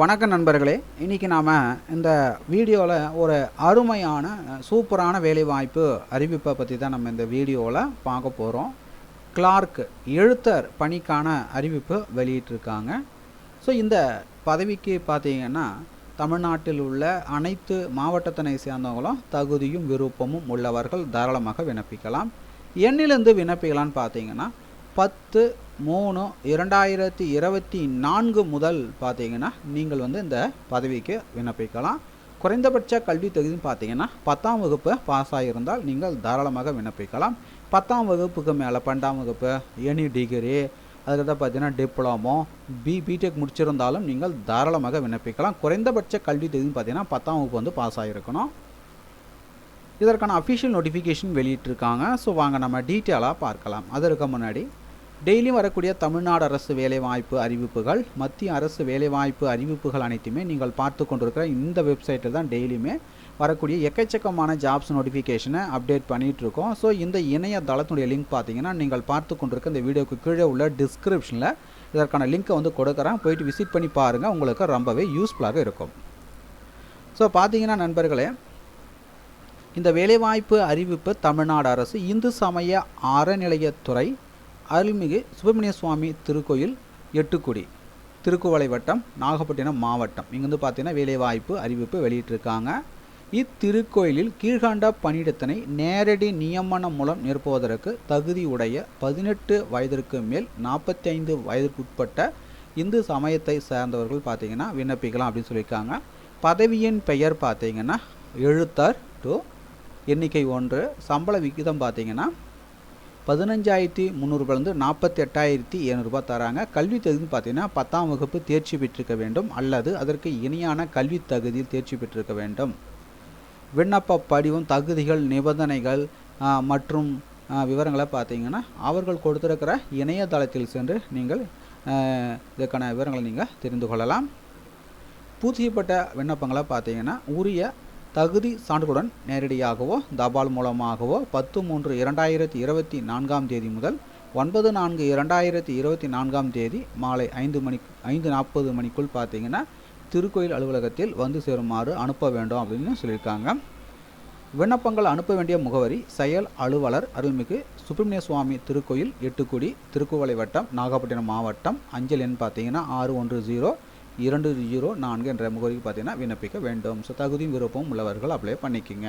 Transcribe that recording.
வணக்கம் நண்பர்களே. இன்றைக்கி நாம் இந்த வீடியோவில் ஒரு அருமையான சூப்பரான வேலைவாய்ப்பு அறிவிப்பை பற்றி தான் நம்ம இந்த வீடியோவில் பார்க்க போகிறோம் கிளார்க் எழுத்தர் பணிக்கான அறிவிப்பு வெளியிட்டிருக்காங்க. ஸோ இந்த பதவிக்கு பார்த்தீங்கன்னா தமிழ்நாட்டில் உள்ள அனைத்து மாவட்டத்தினை சேர்ந்தவங்களும் தகுதியும் விருப்பமும் உள்ளவர்கள் தாராளமாக விண்ணப்பிக்கலாம். எண்ணிலிருந்து விண்ணப்பிக்கலான்னு பார்த்தீங்கன்னா பத்து மூணு இரண்டாயிரத்தி இருபத்தி நான்கு முதல் பார்த்தீங்கன்னா நீங்கள் வந்து இந்த பதவிக்கு விண்ணப்பிக்கலாம். குறைந்தபட்ச கல்வி தகுதின்னு பார்த்தீங்கன்னா பத்தாம் வகுப்பு பாஸ் ஆகியிருந்தால் நீங்கள் தாராளமாக விண்ணப்பிக்கலாம். பத்தாம் வகுப்புக்கு மேலே பன்னெண்டாம் வகுப்பு எனி டிகிரி அதுக்கடுத்து பார்த்தீங்கன்னா டிப்ளமோ பி பிடெக் முடிச்சிருந்தாலும் நீங்கள் தாராளமாக விண்ணப்பிக்கலாம். குறைந்தபட்ச கல்வி தகுதின்னு பார்த்தீங்கன்னா பத்தாம் வகுப்பு வந்து பாஸ் ஆகிருக்கணும் இதற்கான அஃபிஷியல் நோட்டிஃபிகேஷன் வெளியிட்டிருக்காங்க. ஸோ வாங்க நம்ம டீட்டெயிலாக பார்க்கலாம். அதற்கு முன்னாடி டெய்லியும் வரக்கூடிய தமிழ்நாடு அரசு வேலைவாய்ப்பு அறிவிப்புகள் மத்திய அரசு வேலைவாய்ப்பு அறிவிப்புகள் அனைத்துமே நீங்கள் பார்த்து கொண்டிருக்கிற இந்த வெப்சைட்டில் தான் டெய்லியுமே வரக்கூடிய எக்கச்சக்கமான ஜாப்ஸ் நோட்டிஃபிகேஷனை அப்டேட் பண்ணிகிட்ருக்கோம் ஸோ இந்த இணையதளத்துடைய லிங்க் பார்த்தீங்கன்னா நீங்கள் பார்த்து கொண்டிருக்க இந்த வீடியோக்கு கீழே உள்ள டிஸ்கிரிப்ஷனில் இதற்கான லிங்க்கை வந்து கொடுக்குறேன். போயிட்டு விசிட் பண்ணி பாருங்கள் உங்களுக்கு ரொம்பவே யூஸ்ஃபுல்லாக இருக்கும். ஸோ பார்த்தீங்கன்னா நண்பர்களே இந்த வேலைவாய்ப்பு அறிவிப்பு தமிழ்நாடு அரசு இந்து சமய அறநிலையத்துறை அருள்மிகு சுப்பிரமணிய சுவாமி திருக்கோயில் எட்டுக்குடி திருக்குவளை வட்டம் நாகப்பட்டினம் மாவட்டம். இங்கேருந்து பார்த்தீங்கன்னா வேலைவாய்ப்பு அறிவிப்பு வெளியிட்டிருக்காங்க. இத்திருக்கோயிலில் கீழ்காண்ட பணியிடத்தினை நேரடி நியமனம் மூலம் நிரப்புவதற்கு தகுதியுடைய பதினெட்டு வயதிற்கு மேல் நாற்பத்தி ஐந்து வயதிற்குட்பட்ட இந்து சமயத்தை சேர்ந்தவர்கள் பார்த்தீங்கன்னா விண்ணப்பிக்கலாம் அப்படின்னு சொல்லியிருக்காங்க. பதவியின் பெயர் பார்த்தீங்கன்னா எழுத்தர் டு எண்ணிக்கை ஒன்று சம்பள விகிதம் பார்த்தீங்கன்னா பதினஞ்சாயிரத்தி முந்நூறுபாலேருந்து நாற்பத்தி எட்டாயிரத்தி எழுநூறுபா தராங்க. கல்வி தகுதின்னு பார்த்தீங்கன்னா பத்தாம் வகுப்பு தேர்ச்சி பெற்றிருக்க வேண்டும். அல்லது அதற்கு இணையான கல்வி தகுதியில் தேர்ச்சி பெற்றிருக்க வேண்டும். விண்ணப்ப படிவம் தகுதிகள் நிபந்தனைகள் மற்றும் விவரங்களை பார்த்தீங்கன்னா அவர்கள் கொடுத்துருக்கிற இணையதளத்தில் சென்று நீங்கள் இதற்கான விவரங்களை நீங்கள் தெரிந்து கொள்ளலாம். பூர்த்தி விண்ணப்பங்களை பார்த்தீங்கன்னா உரிய தகுதி சான்றுகளுடன் நேரடியாகவோ தபால் மூலமாகவோ பத்து மூன்று இரண்டாயிரத்தி இருபத்தி நான்காம் தேதி முதல் ஒன்பது நான்கு இரண்டாயிரத்தி இருபத்தி நான்காம் தேதி மாலை ஐந்து மணி ஐந்து நாற்பது மணிக்குள் பார்த்தீங்கன்னா திருக்கோயில் அலுவலகத்தில் வந்து சேருமாறு அனுப்ப வேண்டும் அப்படின்னு சொல்லியிருக்காங்க. விண்ணப்பங்கள் அனுப்ப வேண்டிய முகவரி செயல் அலுவலர் அருள்மிகு சுப்பிரமணிய சுவாமி திருக்கோயில் எட்டுக்குடி திருக்குவளை வட்டம் நாகப்பட்டினம் மாவட்டம் அஞ்சல் எண் பார்த்தீங்கன்னா ஆறு ஒன்று ஜீரோ இரண்டு ஜீரோ நான்கு என்ற முகவரிக்கு பார்த்தீங்கன்னா விண்ணப்பிக்க வேண்டும். ஸோ தகுதியும் விருப்பமும் உள்ளவர்கள் அப்ளை பண்ணிக்கங்க.